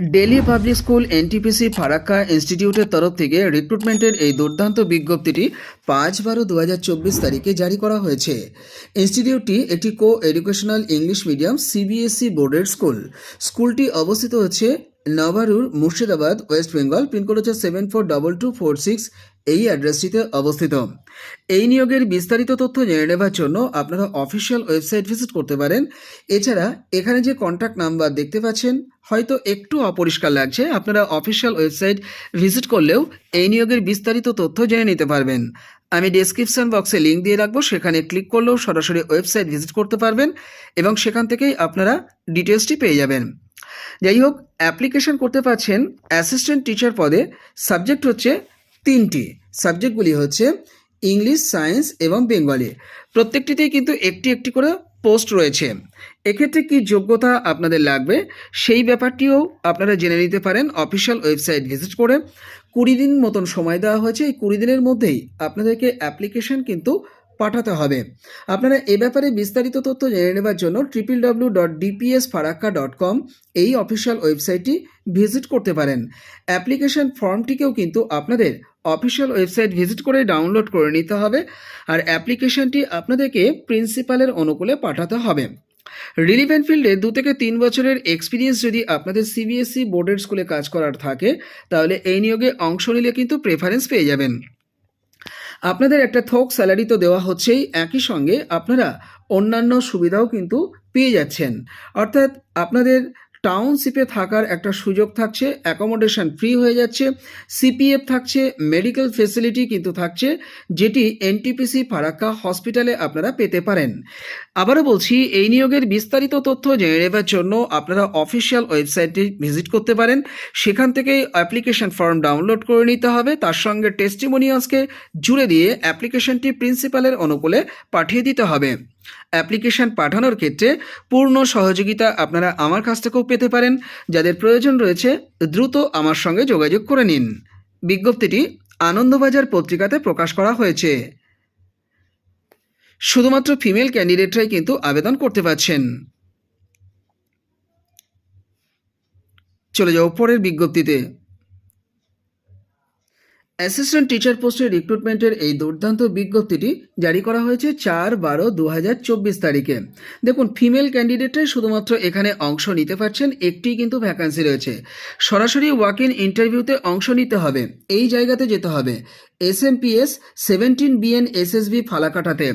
Delhi Public School NTPC Farakka ইনস্টিটিউটের তরফ থেকে রিক্রুটমেন্টের এই দুর্দান্ত বিজ্ঞপ্তিটি পাঁচ বারো দু তারিখে জারি করা হয়েছে। ইনস্টিটিউটটি একটি co educational English medium CBSE বোর্ডের স্কুল স্কুলটি অবস্থিত হচ্ছে নবারুর Murshidabad, West Bengal pin code হচ্ছে seven four double two four six এই অ্যাড্রেসটিতে অবস্থিত। এই নিয়োগের বিস্তারিত তথ্য জেনে নেবার জন্য আপনারা অফিসিয়াল ওয়েবসাইট ভিজিট করতে পারেন। এছাড়া এখানে যে কন্ট্যাক্ট নাম্বার দেখতে পাচ্ছেন, হয়তো একটু অপরিষ্কার লাগছে, আপনারা অফিসিয়াল ওয়েবসাইট ভিজিট করলেও এই নিয়োগের বিস্তারিত তথ্য জেনে নিতে পারবেন। আমি ডেসক্রিপশন বক্সে লিঙ্ক দিয়ে রাখব, সেখানে ক্লিক করলেও সরাসরি ওয়েবসাইট ভিজিট করতে পারবেন এবং সেখান থেকেই আপনারা ডিটেলসটি পেয়ে যাবেন। যাই হোক অ্যাপ্লিকেশন করতে পারছেন অ্যাসিস্ট্যান্ট টিচার পদে। সাবজেক্ট হচ্ছে তিনটি। সাবজেক্টগুলি হচ্ছে ইংলিশ সায়েন্স এবং বেঙ্গলি প্রত্যেকটিতেই কিন্তু একটি একটি করে পোস্ট রয়েছে। এক্ষেত্রে কি যোগ্যতা আপনাদের লাগবে সেই ব্যাপারটিও আপনারা জেনে নিতে পারেন অফিসিয়াল ওয়েবসাইট ভিজিট করে। কুড়ি দিন মতন সময় দেওয়া হয়েছে। এই কুড়ি দিনের মধ্যেই আপনাদেরকে অ্যাপ্লিকেশন কিন্তু পাঠাতে হবে। আপনারা এ ব্যাপারে বিস্তারিত তথ্য জেনে নেবার জন্য triple W dot DPS Farakka dot com এই অফিসিয়াল ওয়েবসাইটটি ভিজিট করতে পারেন। অ্যাপ্লিকেশন ফর্মটিকেও কিন্তু আপনাদের অফিসিয়াল ওয়েবসাইট ভিজিট করে ডাউনলোড করে নিতে হবে আর অ্যাপ্লিকেশনটি আপনাদেরকে প্রিন্সিপালের অনুকূলে পাঠাতে হবে। রিলিভেন্ট ফিল্ডে দু থেকে তিন বছরের এক্সপিরিয়েন্স যদি আপনাদের সিবিএসই বোর্ডের স্কুলে কাজ করার থাকে, তাহলে এই নিয়োগে অংশ নিলে কিন্তু প্রেফারেন্স পেয়ে যাবেন। আপনাদের একটা থোক স্যালারি তো দেওয়া হচ্ছেই, একই সঙ্গে আপনারা অন্যান্য সুবিধাও কিন্তু পেয়ে যাচ্ছেন। অর্থাৎ আপনাদের টাউনশিপে থাকার একটা সুযোগ থাকছে অ্যাকোমোডেশন ফ্রি হয়ে যাচ্ছে সিপিএফ থাকছে মেডিকেল ফেসিলিটি কিন্তু থাকছে, যেটি এনটিপিসি ফারাক্কা হসপিটালে আপনারা পেতে পারেন। আবারও বলছি, এই নিয়োগের বিস্তারিত তথ্য জেনে নেবার জন্য আপনারা অফিসিয়াল ওয়েবসাইটে ভিজিট করতে পারেন। সেখান থেকে অ্যাপ্লিকেশন ফর্ম ডাউনলোড করে নিতে হবে। তার সঙ্গে টেস্টিমোনিয়ালসকে জুড়ে দিয়ে অ্যাপ্লিকেশনটি প্রিন্সিপালের অনুকূলে পাঠিয়ে দিতে হবে। অ্যাপ্লিকেশন পাঠানোর ক্ষেত্রে পূর্ণ সহযোগিতা আপনারা আমার কাছ থেকেও পেতে পারেন। যাদের প্রয়োজন রয়েছে, দ্রুত আমার সঙ্গে যোগাযোগ করে নিন। বিজ্ঞপ্তিটি আনন্দবাজার পত্রিকাতে প্রকাশ করা হয়েছে। শুধুমাত্র ফিমেল ক্যান্ডিডেটরাই কিন্তু আবেদন করতে পারছেন। চলে যাও পরের বিজ্ঞপ্তিতে। অ্যাসিস্ট্যান্ট টিচার পোস্টের রিক্রুটমেন্টের এই দুর্দান্ত বিজ্ঞপ্তিটি জারি করা হয়েছে চার বারো দু তারিখে। দেখুন ফিমেল ক্যান্ডিডেটরাই শুধুমাত্র এখানে অংশ নিতে পারছেন, একটি কিন্তু ভ্যাকান্সি রয়েছে। সরাসরি ওয়াক ইন ইন্টারভিউতে অংশ নিতে হবে, এই জায়গাতে যেতে হবে। S M P S seventeen BN SSB ফালাকাটাতে।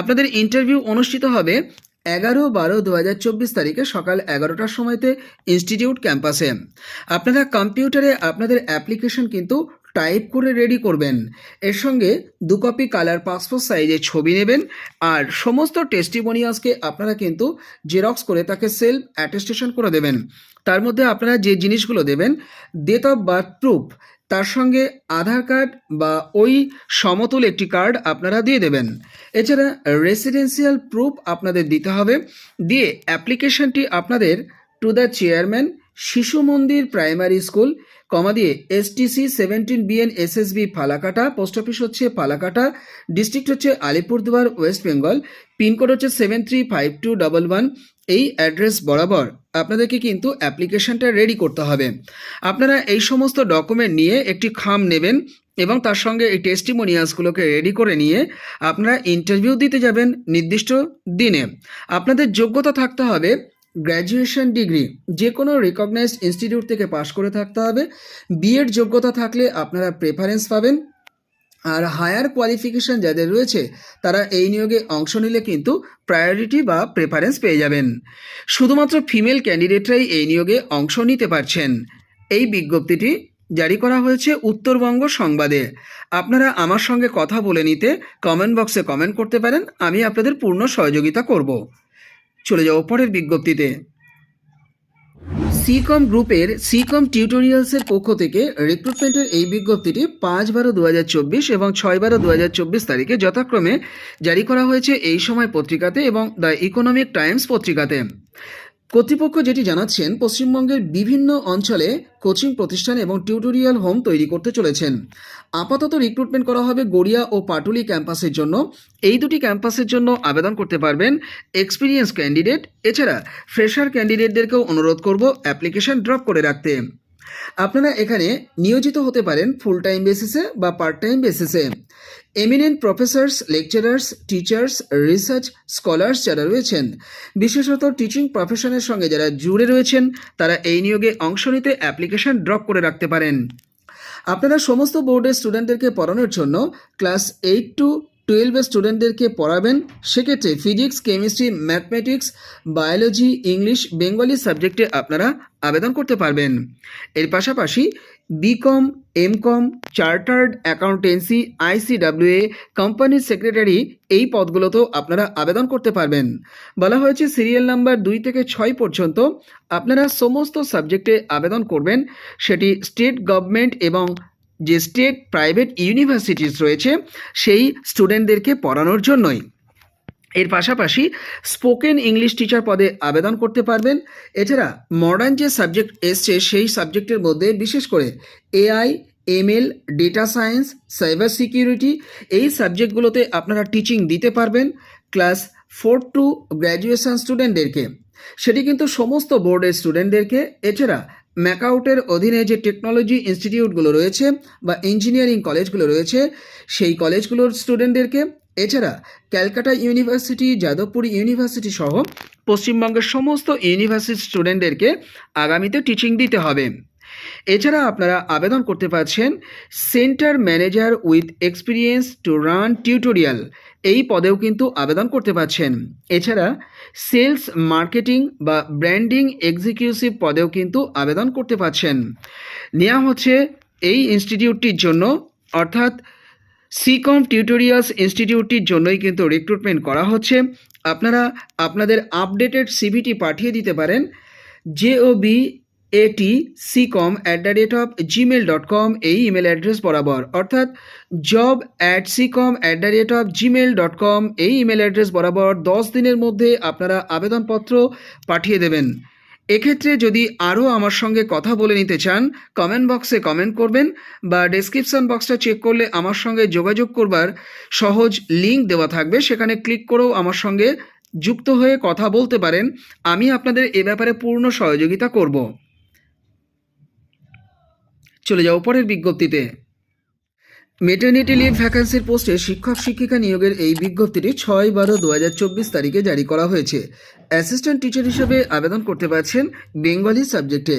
আপনাদের ইন্টারভিউ অনুষ্ঠিত হবে এগারো বারো দু হাজার চব্বিশ তারিখে সকাল এগারোটার সময়তে ইনস্টিটিউট ক্যাম্পাসে আপনারা কম্পিউটারে আপনাদের অ্যাপ্লিকেশন কিন্তু টাইপ করে রেডি করবেন। এর সঙ্গে দু কপি কালার পাসপোর্ট সাইজের ছবি নেবেন আর সমস্ত টেস্টিমোনিয়ালসকে আপনারা কিন্তু জেরক্স করে তাকে সেলফ অ্যাটেস্টেশন করে দেবেন। তার মধ্যে আপনারা যে জিনিসগুলো দেবেন, ডেট অফ বার্থ প্রুফ, তার সঙ্গে আধার কার্ড বা ওই সমতুল একটি কার্ড আপনারা দিয়ে দেবেন। এছাড়া রেসিডেন্সিয়াল প্রুফ আপনাদের দিতে হবে। দিয়ে অ্যাপ্লিকেশনটি আপনাদের টু দ্য চেয়ারম্যান শিশু মন্দির প্রাইমারি স্কুল, কমা দিয়ে STC seventeen BN SSB Falakata post office হচ্ছে ফালাকাটা ডিস্ট্রিক্ট হচ্ছে Alipurduar West Bengal pin code হচ্ছে seven three five two double one এই অ্যাড্রেস বরাবর আপনাদেরকে কিন্তু অ্যাপ্লিকেশনটা রেডি করতে হবে। আপনারা এই সমস্ত ডকুমেন্ট নিয়ে একটি খাম নেবেন এবং তার সঙ্গে এই টেস্টিমোনিয়ালসগুলোকে রেডি করে নিয়ে আপনারা ইন্টারভিউ দিতে যাবেন নির্দিষ্ট দিনে। আপনাদের যোগ্যতা থাকতে হবে গ্র্যাজুয়েশন ডিগ্রি যে কোনো রিকগনাইজড ইনস্টিটিউট থেকে পাশ করে থাকতে হবে। বিএড যোগ্যতা থাকলে আপনারা প্রেফারেন্স পাবেন। আর হায়ার কোয়ালিফিকেশন যাদের রয়েছে, তারা এই নিয়োগে অংশ নিলে কিন্তু প্রায়োরিটি বা প্রেফারেন্স পেয়ে যাবেন। শুধুমাত্র ফিমেল ক্যান্ডিডেটরাই এই নিয়োগে অংশ নিতে পারছেন। এই বিজ্ঞপ্তিটি জারি করা হয়েছে উত্তরবঙ্গ সংবাদে। আপনারা আমার সঙ্গে কথা বলে নিতে কমেন্ট বক্সে কমেন্ট করতে পারেন, আমি আপনাদের পূর্ণ সহযোগিতা করব। চলে যাব পরের বিজ্ঞপ্তিতে। সিকম গ্রুপের সিকম টিউটোরিয়ালসের পক্ষ থেকে রিক্রুটমেন্টের এই বিজ্ঞপ্তিটি পাঁচ বারো দু এবং ছয় বারো দু তারিখে যথাক্রমে জারি করা হয়েছে এই সময় পত্রিকাতে এবং দ্য ইকোনমিক টাইমস পত্রিকাতে। কর্তৃপক্ষ যেটি জানাচ্ছেন, পশ্চিমবঙ্গের বিভিন্ন অঞ্চলে কোচিং প্রতিষ্ঠান এবং টিউটোরিয়াল হোম তৈরি করতে চলেছেন। আপাতত রিক্রুটমেন্ট করা হবে গড়িয়া ও পাটুলি ক্যাম্পাসের জন্য। এই দুটি ক্যাম্পাসের জন্য আবেদন করতে পারবেন এক্সপিরিয়েন্স ক্যান্ডিডেট এছাড়া ফ্রেশার ক্যান্ডিডেটদেরকেও অনুরোধ করব অ্যাপ্লিকেশন ড্রপ করে রাখতে। আপনারা এখানে নিয়োজিত হতে পারেন ফুল টাইম বেসিসে বা পার্ট টাইম বেসিসে eminent professors lecturers teachers research scholars যারা রয়েছেন, বিশেষত টিচিং প্রফেশনের সঙ্গে যারা জুড়ে রয়েছেন, তারা এই নিয়োগে অংশ নিতে অ্যাপ্লিকেশন ড্রপ করে রাখতে পারেন। আপনারা সমস্ত বোর্ডের স্টুডেন্টদেরকে পড়ানোর জন্য ক্লাস এইট টু টুয়েলভের স্টুডেন্টদেরকে পড়াবেন। সেক্ষেত্রে physics chemistry mathematics biology English Bengali সাবজেক্টে আপনারা আবেদন করতে পারবেন। এর পাশাপাশি BCom MCom chartered accountancy ICWA কোম্পানির সেক্রেটারি এই পদগুলোতেও আপনারা আবেদন করতে পারবেন। বলা হয়েছে সিরিয়াল নাম্বার দুই থেকে ছয় পর্যন্ত আপনারা সমস্ত সাবজেক্টে আবেদন করবেন। সেটি স্টেট গভর্নমেন্ট এবং যে স্টেট প্রাইভেট ইউনিভার্সিটিস রয়েছে, সেই স্টুডেন্টদেরকে পড়ানোর জন্যই। এর পাশাপাশি স্পোকেন ইংলিশ টিচার পদে আবেদন করতে পারবেন। এছাড়া মডার্ন যে সাবজেক্ট এসছে, সেই সাবজেক্টের মধ্যে বিশেষ করে AI ML data science cyber security এই সাবজেক্টগুলোতে আপনারা টিচিং দিতে পারবেন ক্লাস ফোর টু গ্র্যাজুয়েশন স্টুডেন্টদেরকে সেটি কিন্তু সমস্ত বোর্ডের স্টুডেন্টদেরকে এছাড়া ম্যাকাউটের অধীনে যে টেকনোলজি ইনস্টিটিউটগুলো রয়েছে বা ইঞ্জিনিয়ারিং কলেজগুলো রয়েছে, সেই কলেজগুলোর স্টুডেন্টদেরকে এছাড়া ক্যালকাটা ইউনিভার্সিটি, যাদবপুর ইউনিভার্সিটি সহ পশ্চিমবঙ্গের সমস্ত ইউনিভার্সিটি স্টুডেন্টদেরকে আগামীতে টিচিং দিতে হবে। এছাড়া আপনারা আবেদন করতে পারছেন centre manager with experience to run tutorial এই পদেও কিন্তু আবেদন করতে পারছেন। এছাড়া সেলস মার্কেটিং বা ব্র্যান্ডিং এক্সিকিউটিভ পদেও কিন্তু আবেদন করতে পারছেন। নেওয়া হচ্ছে এই ইনস্টিটিউটটির জন্য, অর্থাৎ সিকম টিউটোরিয়ালস ইনস্টিটিউটটির জন্যই কিন্তু রিক্রুটমেন্ট করা হচ্ছে। আপনারা আপনাদের আপডেটেড সিভিটি পাঠিয়ে দিতে পারেন। জেওবি এটি Sicom at the rate of Gmail dot com এই ইমেল অ্যাড্রেস বরাবর। অর্থাৎ job at Sicom at the rate of Gmail dot com এই ইমেল অ্যাড্রেস বরাবর দশ দিনের মধ্যে আপনারা আবেদনপত্র পাঠিয়ে দেবেন। এক্ষেত্রে যদি আরও আমার সঙ্গে কথা বলে নিতে চান কমেন্ট বক্সে কমেন্ট করবেন বা ডেসক্রিপশন বক্সটা চেক করলে আমার সঙ্গে যোগাযোগ করবার সহজ লিঙ্ক দেওয়া থাকবে। সেখানে ক্লিক করেও আমার সঙ্গে যুক্ত হয়ে কথা বলতে পারেন। আমি আপনাদের এ ব্যাপারে পূর্ণ সহযোগিতা করব। চলে যাও পরের বিজ্ঞপ্তিতে। মেটার্নিটি লিভ ভ্যাকান্সির পোস্টে শিক্ষক শিক্ষিকা নিয়োগের এই বিজ্ঞপ্তিটি ছয় বারো দু তারিখে জারি করা হয়েছে। অ্যাসিস্ট্যান্ট টিচার হিসেবে আবেদন করতে পারছেন বেঙ্গলি সাবজেক্টে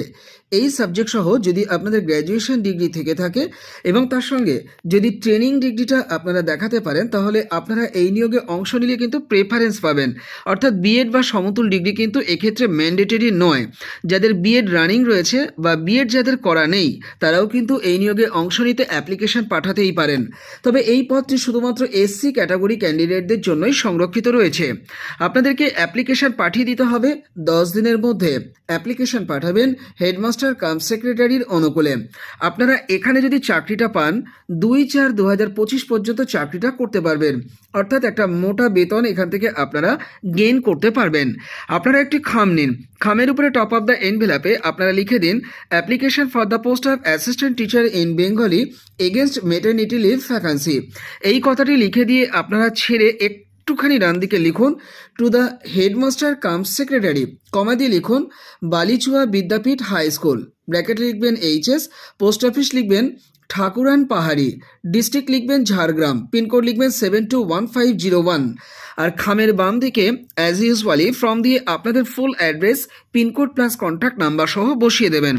এই সাবজেক্ট সহ যদি আপনাদের গ্র্যাজুয়েশন ডিগ্রি থেকে থাকে এবং তার সঙ্গে যদি ট্রেনিং ডিগ্রিটা আপনারা দেখাতে পারেন, তাহলে আপনারা এই নিয়োগে অংশ নিলে কিন্তু প্রেফারেন্স পাবেন। অর্থাৎ বিএড বা সমতুল ডিগ্রি কিন্তু এক্ষেত্রে ম্যান্ডেটরি নয়। যাদের বিএড রানিং রয়েছে বা বিএড যাদের করা নেই, তারাও কিন্তু এই নিয়োগে অংশ নিতে অ্যাপ্লিকেশন পাঠাতেই পারেন। তবে এই পদটি শুধুমাত্র এসসি ক্যাটাগরি ক্যান্ডিডেটদের জন্যই সংরক্ষিত রয়েছে। আপনাদেরকে অ্যাপ্লিকেশন পাঠিয়ে দিতে হবে। দশ দিনের মধ্যে অ্যাপ্লিকেশন পাঠাবেন হেডমাস্টার কাম সেক্রেটারির অনুকূলে। আপনারা এখানে যদি চাকরিটা পান, দুই চার দু পর্যন্ত চাকরিটা করতে পারবেন। অর্থাৎ একটা মোটা বেতন এখান থেকে আপনারা গেইন করতে পারবেন। আপনারা একটি খাম নিন। খামের উপরে টপ অফ দ্য এনভেলাপে আপনারা লিখে দিন application for the post of assistant teacher in Bengali against maternity leave vacancy এই কথাটি লিখে দিয়ে আপনারা ছেড়ে একটুখানি ডান দিকে লিখুন to the headmaster cum secretary comma দিয়ে লিখুন, Balichua Vidyapith high school bracket লিখবেন এইচএস পোস্ট অফিস লিখবেন ঠাকুরান পাহাড়ি। ডিস্ট্রিক্ট লিখবেন ঝাড়গ্রাম, পিনকোড লিখবেন seven two one five zero one আর খামের বাম দিকে অ্যাজ ইউজুয়ালি ফর্ম দিয়ে আপনাদের full address pin code plus contact number সহ বসিয়ে দেবেন।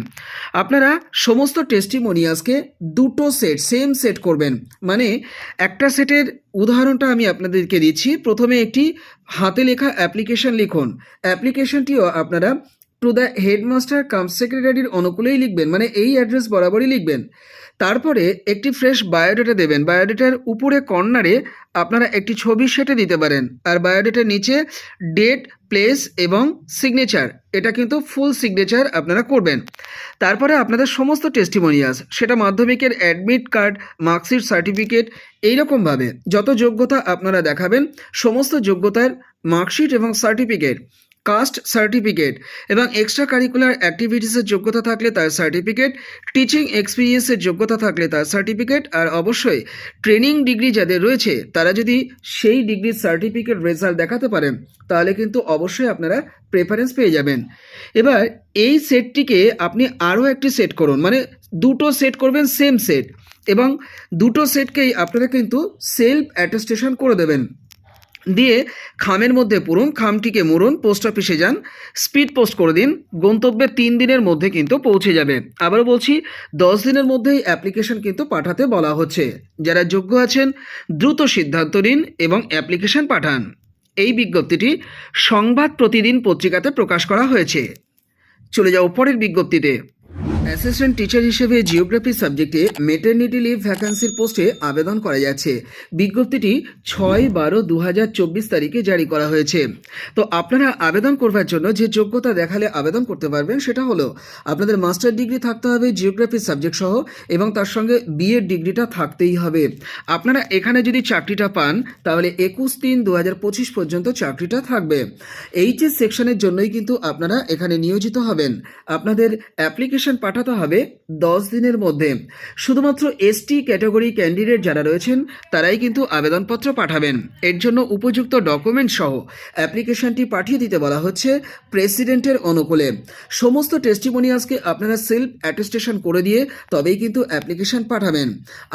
আপনারা সমস্ত টেস্টিমোনিয়াসকে দুটো সেট সেম সেট করবেন। মানে একটা সেটের উদাহরণটা আমি আপনাদেরকে দিচ্ছি। প্রথমে একটি হাতে লেখা অ্যাপ্লিকেশন লিখুন। অ্যাপ্লিকেশনটিও আপনারা টু দ্য হেডমাস্টার কাম সেক্রেটারির অনুকূলেই লিখবেন মানে এই অ্যাড্রেস বরাবরই লিখবেন। তারপরে একটি ফ্রেশ বায়োডেটা দেবেন। বায়োডেটার উপরে কর্নারে আপনারা একটি ছবি সেটে দিতে পারেন। আর বায়োডেটার নিচে ডেট প্লেস এবং সিগনেচার এটা কিন্তু ফুল সিগনেচার আপনারা করবেন। তারপরে আপনাদের সমস্ত টেস্টিমোনিয়াস সেটা মাধ্যমিকের অ্যাডমিট কার্ড মার্কশিট সার্টিফিকেট এইরকমভাবে যত যোগ্যতা আপনারা দেখাবেন, সমস্ত যোগ্যতার মার্কশিট এবং সার্টিফিকেট কাস্ট সার্টিফিকেট এবং এক্সট্রা কারিকুলার অ্যাক্টিভিটিসের যোগ্যতা থাকলে তার সার্টিফিকেট, টিচিং এক্সপিরিয়েন্সের যোগ্যতা থাকলে তার সার্টিফিকেট, আর অবশ্যই ট্রেনিং ডিগ্রি যাদের রয়েছে, তারা যদি সেই ডিগ্রির সার্টিফিকেট রেজাল্ট দেখাতে পারেন, তাহলে কিন্তু অবশ্যই আপনারা প্রেফারেন্স পেয়ে যাবেন। এবার এই সেটটিকে আপনি আরও একটি সেট করুন মানে দুটো সেট করবেন সেম সেট এবং দুটো সেটকেই আপনারা কিন্তু সেলফ অ্যাটেস্টেশন করে দেবেন। দিয়ে খামের মধ্যে পুরুন খামটিকে মুড়ুন পোস্ট অফিসে যান স্পিড পোস্ট করে দিন গন্তব্যে তিন দিনের মধ্যে কিন্তু পৌঁছে যাবে। আবারও বলছি, দশ দিনের মধ্যেই অ্যাপ্লিকেশন কিন্তু পাঠাতে বলা হচ্ছে। যারা যোগ্য আছেন, দ্রুত সিদ্ধান্ত নিন এবং অ্যাপ্লিকেশন পাঠান। এই বিজ্ঞপ্তিটি সংবাদ প্রতিদিন পত্রিকাতে প্রকাশ করা হয়েছে। চলে যাও পরের বিজ্ঞপ্তিতে। অ্যাসিস্ট্যান্ট টিচার হিসেবে জিওগ্রাফি সাবজেক্টে মেটার্নিটি লিভ ভ্যাকান্সির পোস্টে আবেদন করা যাচ্ছে। বিজ্ঞপ্তিটি ছয় বারো দু তারিখে জারি করা হয়েছে। তো আপনারা আবেদন করবার জন্য যে যোগ্যতা দেখালে আবেদন করতে পারবেন সেটা হলো, আপনাদের মাস্টার ডিগ্রি থাকতে হবে জিওগ্রাফি সাবজেক্ট সহ এবং তার সঙ্গে বিএড ডিগ্রিটা থাকতেই হবে। আপনারা এখানে যদি চাকরিটা পান, তাহলে একুশ তিন দু পর্যন্ত চাকরিটা থাকবে। এইচএস সেকশনের জন্যই কিন্তু আপনারা এখানে নিয়োজিত হবেন। আপনাদের অ্যাপ্লিকেশন পাঠাতে হবে দশ দিনের মধ্যে। শুধুমাত্র এসটি ক্যাটাগরি ক্যান্ডিডেট যারা রয়েছেন, তারাই কিন্তু আবেদনপত্র পাঠাবেন। এর জন্য উপযুক্ত ডকুমেন্ট সহ অ্যাপ্লিকেশনটি পাঠিয়ে দিতে বলা হচ্ছে প্রেসিডেন্টের অনুকূলে। সমস্ত টেস্টিমোনিয়ালসকে আপনারা সেলফ অ্যাটেস্টেশন করে দিয়ে তবেই কিন্তু অ্যাপ্লিকেশন পাঠাবেন।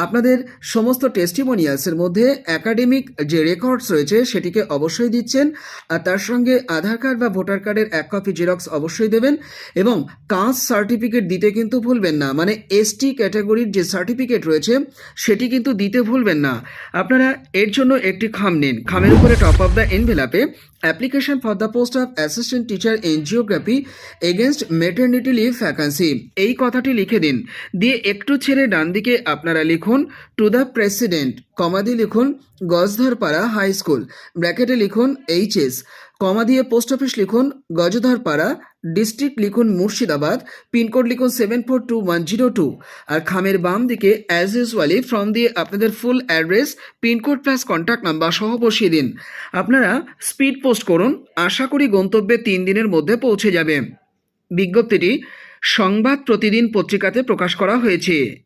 আপনাদের সমস্ত টেস্টিমোনিয়ালসের মধ্যে একাডেমিক যে রেকর্ডস রয়েছে, সেটিকে অবশ্যই দিচ্ছেন। আর তার সঙ্গে আধার কার্ড বা ভোটার কার্ডের এক কপি জেরক্স অবশ্যই দেবেন এবং কাস্ট সার্টিফিকেট দিতে কিন্তু ভুলবেন না। মানে এসটি ক্যাটাগরির যে সার্টিফিকেট রয়েছে, সেটি কিন্তু দিতে ভুলবেন না। আপনারা এর জন্য একটি খাম নিন। খামের উপরে top of the এনভেলাপে application for the post of assistant teacher in geography against maternity leave vacancy এই কথাটি লিখে দিন। দিয়ে একটু ছেড়ে ডান দিকে আপনারা লিখুন টু দ্য প্রেসিডেন্ট কমা দিয়ে লিখুন, গজধরপাড়া হাই স্কুল ব্র্যাকেটে লিখুন এইচএস কমা দিয়ে পোস্ট অফিস লিখুন, গজধরপাড়া ডিস্ট্রিক্ট লিখুন মুর্শিদাবাদ, পিনকোড লিখুন seven four two one zero two আর খামের বাম দিকে অ্যাজ ইউজুয়ালি ফর্ম দিয়ে আপনাদের full address pin code plus contact number সহ বসিয়ে দিন। আপনারা স্পিড পোস্ট করুন, আশা করি গন্তব্যে তিন দিনের মধ্যে পৌঁছে যাবে। বিজ্ঞপ্তিটি সংবাদ প্রতিদিন পত্রিকাতে প্রকাশ করা হয়েছে।